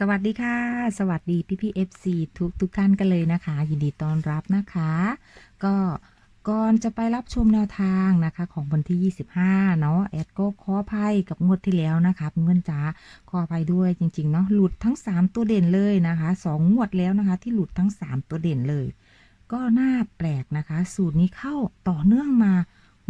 สวัสดีค่ะ สวัสดีพี่พี่เอฟซีทุกทุกท่านกันเลยนะคะ ยินดีต้อนรับนะคะ ก็ก่อนจะไปรับชมแนวทางนะคะของวันที่ 25 เนาะแอดก็ขออภัยกับงวดที่แล้วนะคะเพื่อนจ๋าขออภัยด้วยจริง ๆ เนาะหลุดทั้ง 3 ตัวเด่นเลยนะคะสองงวดแล้วนะคะ ที่หลุดทั้ง 3 ตัวเด่นเลย ก็น่าแปลกนะคะ สูตรนี้เข้าต่อเนื่องมา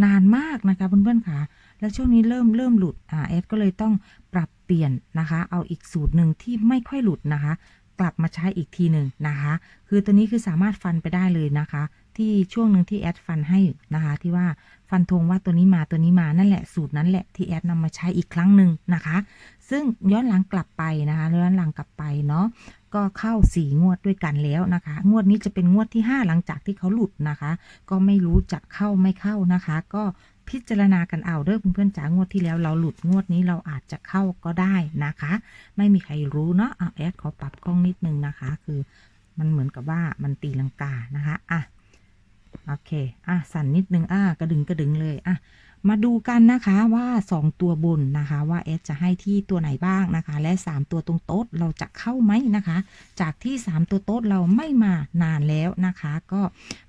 นานมากนะคะเพื่อนๆค่ะ แล้วช่วงนี้เริ่มเริ่มหลุดอ่าเอสก็เลยต้องปรับ เปลี่ยนนะคะ เอาอีกสูตรหนึ่งที่ไม่ค่อยหลุดนะคะ กลับมาใช้อีกทีหนึ่งนะคะ คือตัวนี้คือสามารถฟันไปได้เลยนะคะ ที่ช่วงหนึ่งที่แอดฟันให้นะคะ ที่ว่าฟันธงว่าตัวนี้มาตัวนี้มานั่นแหละสูตรนั้นแหละที่แอดนำมาใช้อีกครั้งหนึ่งนะคะ ซึ่งย้อนหลังกลับไปนะคะย้อนหลังกลับไปเนาะก็เข้าสี่งวดด้วยกันแล้วนะคะ งวดนี้จะเป็นงวดที่ 5 หลังจากที่เขาหลุดนะคะ ก็ไม่รู้จะเข้าไม่เข้านะคะ ก็ พิจารณากันเอาเด้อเพื่อนๆจ๋างวดที่แล้วเราหลุดงวดนี้เราอาจจะเข้าก็ได้นะคะ ไม่มีใครรู้เนาะอะแอดขอปรับกล้องนิดนึงนะคะ คือมันเหมือนกับว่ามันตีลังกานะคะอะโอเคอะสั่นนิดนึงอะกระดึงกระดึงเลยอะ มาดูกันนะคะว่า 2 ตัวบนนะคะว่าแอดจะให้ที่ตัวไหนบ้างนะคะ และ 3 ตัวตรงโต๊ดเราจะเข้าไหมนะคะ จากที่ 3 ตัวโต๊ดเราไม่มานานแล้วนะคะ ก็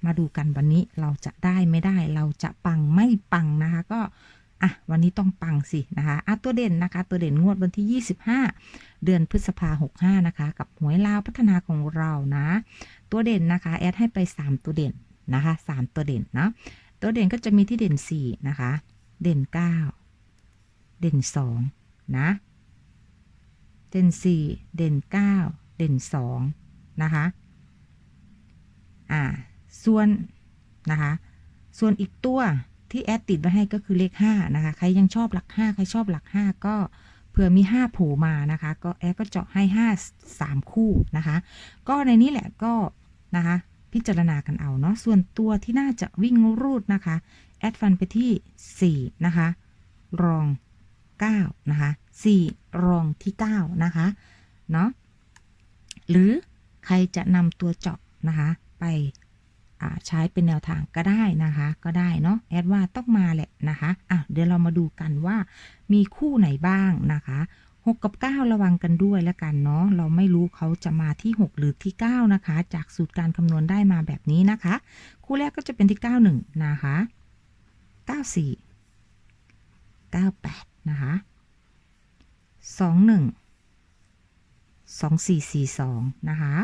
มาดูกันวันนี้เราจะได้ไม่ได้เราจะปังไม่ปังนะคะ ก็อะวันนี้ต้องปังสินะคะอะตัวเด่นนะคะ ตัวเด่นงวดวันที่ 25 เดือนพฤษภา65นะคะ กับหวยลาวพัฒนาของเรานะ ตัวเด่นนะคะ แอดให้ไป 3 ตัวเด่นนะคะ 3 ตัวเด่นเนาะ ตัวเด่นก็จะมีที่เด่น 4 นะคะ เด่น 9 เด่น 2 นะ เด่น 4 เด่น 9 เด่น 2 นะคะ อ่า ส่วน นะคะ ส่วนอีกตัวที่แอดติดไว้ให้ก็คือเลข 5 นะคะ ใครยังชอบหลัก 5 ใครชอบหลัก 5 ก็เผื่อมี5โผลมานะคะ ก็แอดก็เจาะให้ 5 3 คู่นะคะ ก็ในนี้แหละก็นะคะ พิจารณากันเอาเนาะส่วนตัวที่น่าจะวิ่งรูดนะคะ แอดฟันไปที่ 4 นะคะ รอง 9 นะคะ 4 รองที่ 9 นะคะ เนาะหรือใครจะนำตัวเจาะนะคะ ไปใช้เป็นแนวทางก็ได้นะคะ ก็ได้เนาะแอดว่าต้องมาแหละนะคะอะเดี๋ยวเรามาดูกันว่ามีคู่ไหนบ้างนะคะ 6 กับ 9 ระวังกันด้วยแล้วกันเนาะเราไม่รู้เขาจะมาที่ 6 หรือที่ 9 นะคะ จากสูตรการคำนวณได้มาแบบนี้นะคะ คู่แรกก็จะเป็นที่ 91 นะคะ 94 98 นะคะ 21 2442 นะคะ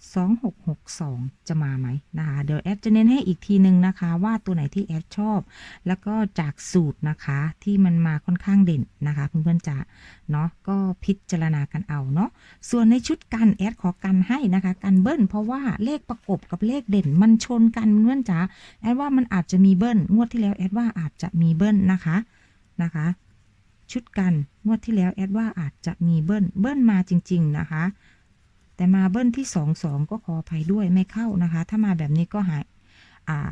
2662 จะมาไหมนะคะ เดี๋ยวแอดจะเน้นให้อีกทีหนึ่งนะคะ ว่าตัวไหนที่แอดชอบ แล้วก็จากสูตรนะคะที่มันมาค่อนข้างเด่นนะคะ เพื่อนๆจะเนาะก็พิจารณากันเอาเนาะส่วนในชุดกันแอดขอกันให้นะคะกันเบิ้ลเพราะว่าเลขประกบกับเลขเด่นมันชนกันเพื่อนจ๋าแอดว่ามันอาจจะมีเบิ้ลงวดที่แล้วแอดว่าอาจจะมีเบิ้ลนะคะนะคะ ชุดกันงวดที่แล้วแอดว่าอาจจะมีเบิ้ลเบิ้ลมาจริง ๆนะคะ แต่มาเบิ้ลที่สองสองก็ขออภัยด้วยไม่เข้านะคะ ถ้ามาแบบนี้ก็หายอ่า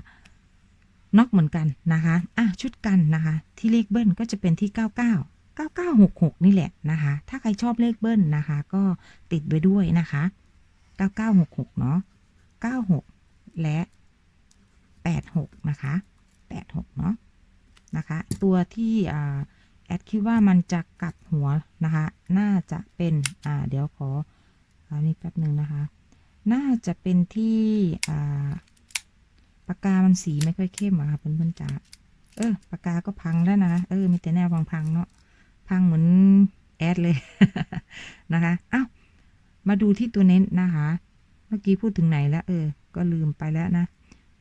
น็อกเหมือนกันนะคะอะชุดกันนะคะ ที่เลขเบิ้ลก็จะเป็นที่ 99 9966 นี่แหละนะคะ ถ้าใครชอบเลขเบิ้ลนะคะ ก็ติดไว้ด้วยนะคะ 9966 เนาะ96 และ 86 นะคะ 86 เนาะนะคะ ตัวที่อ่าแอดคิดว่ามันจะกลับหัวนะคะ น่าจะเป็นอ่าเดี๋ยวขอ อันนี้แป๊บหนึ่งนะคะ น่าจะเป็นที่ปากกา มันสีไม่ค่อยเข้มอะค่ะเพื่อนๆจ๋าเออปากกาก็พังแล้วนะเออมีแต่แนวพังๆเนาะพังเหมือนแอดเลยนะคะอ้าวมาดูที่ตัวเน้นนะคะ เมื่อกี้พูดถึงไหนแล้วเออ ก็ลืมไปแล้วนะ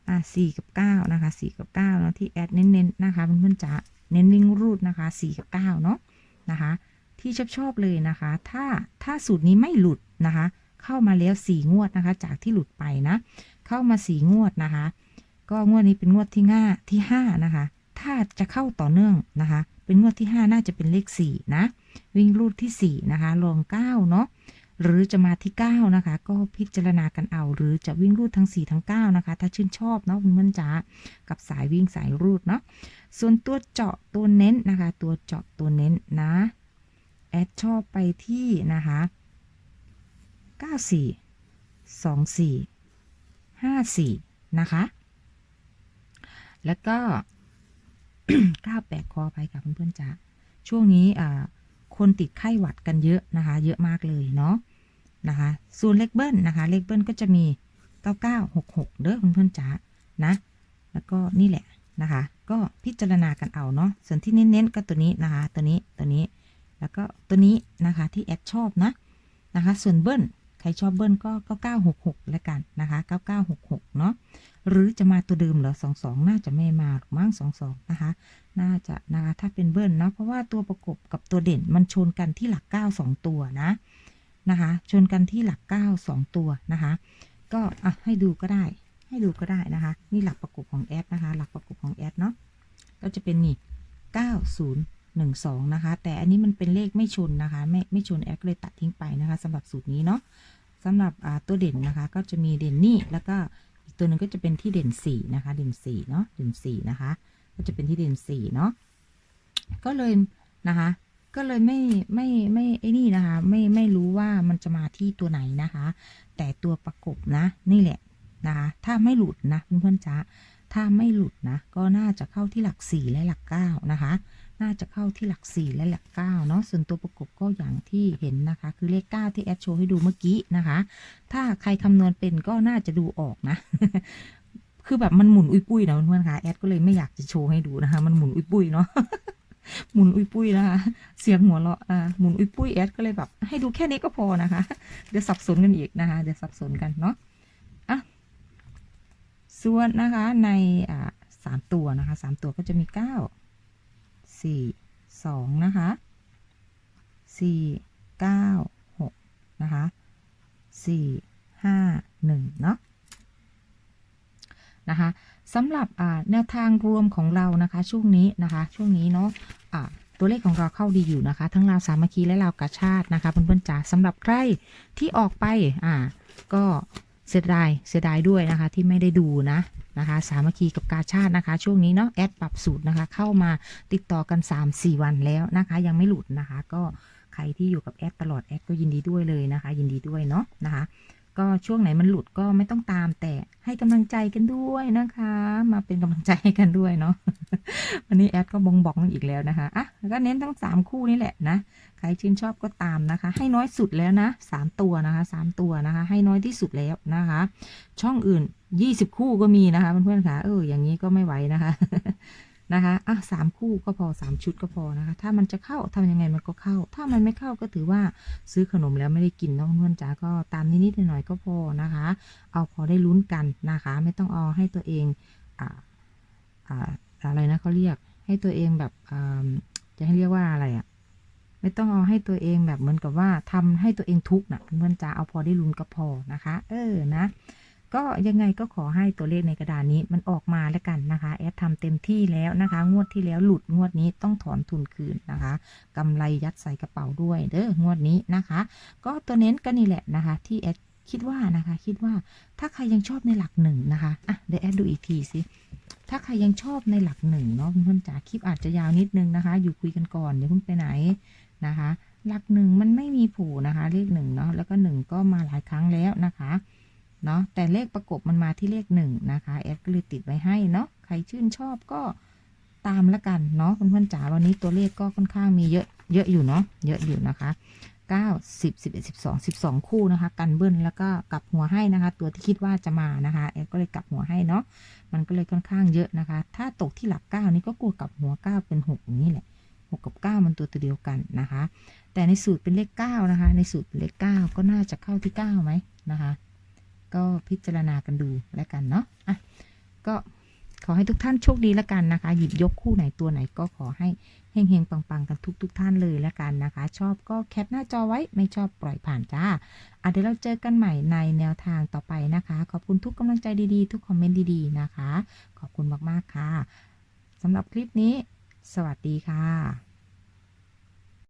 อะสี่กับเก้านะคะสี่กับเก้าเนาะที่แอดเน้นๆนะคะเพื่อนๆจ๋าเน้นวิ่งรูดนะคะสี่กับเก้าเนาะนะคะ ที่ชอบชอบเลยนะคะ ถ้าถ้าสูตรนี้ไม่หลุด นะคะ เข้ามาแล้วสี่งวดนะคะ จากที่หลุดไปนะ เข้ามาสี่งวดนะคะ ก็งวดนี้เป็นงวดที่ห้าที่ห้านะคะ ถ้าจะเข้าต่อเนื่องนะคะ เป็นงวดที่ห้าน่าจะเป็นเลขสี่นะ วิ่งรูดที่สี่นะคะรองเก้าเนาะหรือจะมาที่ 9 นะคะ ก็พิจารณากันเอา หรือจะวิ่งรูดทั้ง 4 ทั้ง 9 นะคะ ถ้าชื่นชอบเนาะคุณเพื่นจ๋ากับสายวิ่งสายรูดเนาะส่วนตัวเจาะตัวเน้นนะคะ ตัวเจาะตัวเน้นนะ แอดชอบไปที่นะคะ 94 24 54 นะคะ แล้วก็ 98 คอไปกับเพื่อนๆจ๋าช่วงนี้อ่าโคนติดไข้หวัดกันเยอะนะคะ เยอะมากเลยเนาะนะคะส่วนเลขเบิ้ลนะคะ เลขเบิ้ลก็จะมี 9966 เด้อเพื่อนๆจ๋านะ แล้วก็นี่แหละนะคะ ก็พิจารณากันเอาเนาะ ส่วนที่เน้นๆก็ตัวนี้นะคะ ตัวนี้ ตัวนี้ แล้วก็ตัวนี้นะคะที่แอดชอบนะ นะคะ ส่วนเบิ้ล ชอบเบิ้ลก็9966แล้วกันนะคะ9966เนาะหรือจะมาตัวเดิมเหรอ22 น่าจะไม่มาหรอกมั้ง22นะคะ น่าจะนะคะถ้าเป็นเบิ้ลเนาะเพราะว่าตัวประกบกับตัวเด่นมันชนกันที่หลัก 9 2 ตัวนะนะคะชนกันที่หลัก 9 2 ตัวนะคะ ก็อะให้ดูก็ได้ให้ดูก็ได้นะคะ นี่หลักประกบของแอดนะคะ หลักประกบของแอดเนาะก็จะเป็นนี่ 9012 นะคะ แต่อันนี้มันเป็นเลขไม่ชนนะคะ ไม่ไม่ชนแอดเลยตัดทิ้งไปนะคะสำหรับสูตรนี้เนาะ สำหรับตัวเด่นนะคะ ก็จะมีเด่นนี่แล้วก็อีกตัวหนึ่งก็จะเป็นที่เด่น4นะคะ เด่น4เนาะเด่น4นะคะ ก็จะเป็นที่เด่น4เนาะก็เลยนะคะ ก็เลยไม่ไม่ไม่ไอ้นี่นะคะ ไม่ไม่รู้ว่ามันจะมาที่ตัวไหนนะคะ แต่ตัวประกบนะนี่แหละนะคะ ถ้าไม่หลุดนะเพื่อนๆจ๊ะถ้าไม่หลุดนะ ก็น่าจะเข้าที่หลักสี่และหลักเก้านะคะ น่าจะเข้าที่หลักสี่และหลักเก้าเนาะส่วนตัวประกบก็อย่างที่เห็นนะคะ คือเลขเก้าที่แอดโชว์ให้ดูเมื่อกี้นะคะ ถ้าใครคำนวณเป็นก็น่าจะดูออกนะคือแบบมันหมุนอุ้ยปุ้ยนะเพื่อนๆคะแอดก็เลยไม่อยากจะโชว์ให้ดูนะคะ มันหมุนอุ้ยปุ้ยเนาะหมุนอุ้ยปุ้ยนะคะ เสียงหัวเราะอ่าหมุนอุ้ยปุ้ยแอดก็เลยแบบ ให้ดูแค่นี้ก็พอนะคะ เดี๋ยวสับสนกันอีกนะคะ เดี๋ยวสับสนกันเนาะอะส่วนนะคะในอ่าสามตัวนะคะสามตัวก็จะมีเก้า สี่สองนะคะสี่เก้าหกนะคะสี่ห้าหนึ่งเนาะนะคะสำหรับแนวทางรวมของเรานะคะช่วงนี้นะคะช่วงนี้เนาะตัวเลขของเราเข้าดีอยู่นะคะ ทั้งลาวสามัคคีและลาวกาชาตินะคะเพื่อนๆจ๋าสำหรับใครที่ออกไปอ่าก็ เสียดายเสียดายด้วยนะคะที่ไม่ได้ดูนะนะคะสามัคคีกับกาชาตินะคะ ช่วงนี้เนาะแอดปรับสูตรนะคะ เข้ามาติดต่อกัน 3-4 วันแล้วนะคะ ยังไม่หลุดนะคะ ก็ใครที่อยู่กับแอดตลอดแอดก็ยินดีด้วยเลยนะคะ ยินดีด้วยเนาะนะคะ ก็ช่วงไหนมันหลุดก็ไม่ต้องตาม แต่ให้กำลังใจกันด้วยนะคะ มาเป็นกำลังใจให้กันด้วยเนาะวันนี้แอดก็บงบอกอีกแล้วนะคะอะแล้วก็เน้นทั้ง3คู่นี่แหละนะใครชื่นชอบก็ตามนะคะ ให้น้อยสุดแล้วนะสามตัวนะคะสามตัวนะคะ ให้น้อยที่สุดแล้วนะคะ ช่องอื่น20คู่ก็มีนะคะเพื่อนๆค่ะเอออย่างนี้ก็ไม่ไหวนะคะ นะคะอะสามคู่ก็พอสามชุดก็พอนะคะ ถ้ามันจะเข้าทำยังไงมันก็เข้า ถ้ามันไม่เข้าก็ถือว่าซื้อขนมแล้วไม่ได้กินนาะเพื่นจ๋าก็ตามนิดๆหน่อยๆก็พอนะคะ เอาพอได้ลุ้นกันนะคะ ไม่ต้องเอาให้ตัวเองอ่าอ่าอะไรนะเขาเรียกให้ตัวเองแบบอ่าจะให้เรียกว่าอะไรอะ่ะไม่ต้องเอาให้ตัวเองแบบเหมือนกับว่าทำให้ตัวเองทุกข์นะเพื่อนจ๋าเอาพอได้ลุ้นก็พอนะคะ เออนะ ก็ยังไงก็ขอให้ตัวเลขในกระดานนี้มันออกมาแล้วกันนะคะ แอดทำเต็มที่แล้วนะคะ งวดที่แล้วหลุดงวดนี้ต้องถอนทุนคืนนะคะกำไรยัดใส่กระเป๋าด้วยเด้องวดนี้นะคะ ก็ตัวเน้นก็นี่แหละนะคะ ที่แอดคิดว่านะคะ คิดว่าถ้าใครยังชอบในหลักหนึ่งนะคะอะเดี๋ยวแอดดูอีกทีสิถ้าใครยังชอบในหลักหนึ่งเนาะเพื่อนจ๋าคลิปอาจจะยาวนิดนึงนะคะ อยู่คุยกันก่อนอย่าเพิ่งไปไหนนะคะ หลักหนึ่งมันไม่มีผูนะคะ เลขหนึ่งเนาะแล้วก็หนึ่งก็มาหลายครั้งแล้วนะคะ เนาะแต่เลขประกบมันมาที่เลขหนึ่งนะคะแอดก็เลยติดไว้ให้เนาะใครชื่นชอบก็ตามละกันเนาะเพื่อนๆจ๋าวันนี้ตัวเลขก็ค่อนข้างมีเยอะเยอะอยู่เนาะเยอะอยู่นะคะ 9 10 11 12 12 คู่นะคะ กันเบิ้ลแล้วก็กลับหัวให้นะคะ ตัวที่คิดว่าจะมานะคะแอดก็เลยกลับหัวให้เนาะมันก็เลยค่อนข้างเยอะนะคะ ถ้าตกที่หลัก 9 นี่ก็กลัวกลับหัว 9 เป็น6อย่างนี้แหละ6กับ 9 มันตัวตัวเดียวกันนะคะ แต่ในสูตรเป็นเลข9นะคะ ในสูตรเป็นเลข 9 ก็น่าจะเข้าที่9ไหมนะคะ ก็พิจารณากันดูแล้วกันเนาะอะก็ขอให้ทุกท่านโชคดีแล้วกันนะคะ หยิบยกคู่ไหนตัวไหนก็ขอให้เฮงๆปังๆกันทุกๆทท่านเลยแล้วกันนะคะ ชอบก็แคปหน้าจอไว้ไม่ชอบปล่อยผ่านจ้าอะเดี๋ยวเราเจอกันใหม่ในแนวทางต่อไปนะคะ ขอบคุณทุกกำลังใจดีๆ ทุกคอมเมนต์ดีๆนะคะ ขอบคุณมากๆค่ะสำหรับคลิปนี้ สวัสดีค่ะ